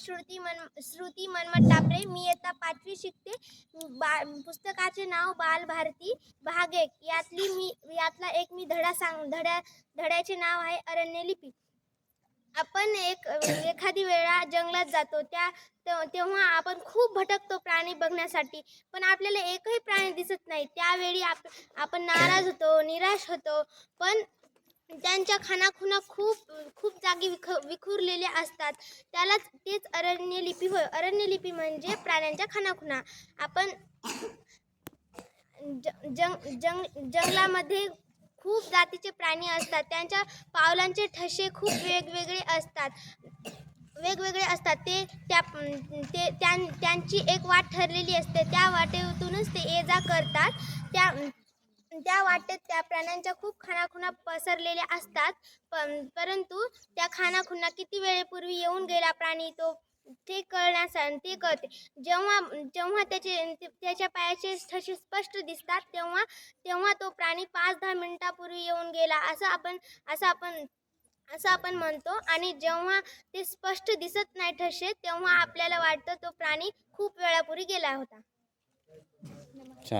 श्रुती मन श्रुती मनमत टापरे मी इयत्ता पाचवी शिकते. बा पुस्तकाचे नाव बालभारती भाग. एक यातली मी यातला एक मी धडा सांग धड्या धड्याचे नाव आहे अरण्यलिपी. आपण एक एखादी वेळा जंगलात जातो त्या तेव्हा तेव्हा आपण खूप भटकतो प्राणी बघण्यासाठी. पण आपल्याला एकही प्राणी दिसत नाही. त्यावेळी आप आपण नाराज होतो निराश होतो. पण त्यांच्या खानाखुणा खूप खूप जागी विख विखुरलेल्या असतात. त्यालाच तेच अरण्यलिपी होय. अरण्यलिपी म्हणजे प्राण्यांच्या खानाखुणा आपण ज- जंग जंग जंगलामध्ये खूप जातीचे प्राणी असतात. त्यांच्या पावलांचे ठसे खूप वेगवेगळे असतात. वेगवेगळे असतात. ते त्या ते त्यां त्यांची एक वाट ठरलेली असते. त्या वाटेतूनच ते ये जा करतात. त्या त्या वाटेत त्या प्राण्यांच्या खूप खानाखुणा पसरलेल्या असतात पण परंतु त्या खानाखुणा किती वेळेपूर्वी येऊन गेला प्राणी तो ते कळण्यासाठी ते कळते. जेव्हा जेव्हा त्याचे त्याच्या पायाचे ठसे स्पष्ट दिसतात तेव्हा तेव्हा तो प्राणी पाच दहा मिनिटापूर्वी येऊन गेला असं आपण असं आपण असं आपण म्हणतो. आणि जेव्हा ते स्पष्ट दिसत नाही ठसे तेव्हा आपल्याला वाटतं तो प्राणी खूप वेळापूर्वी गेला होता.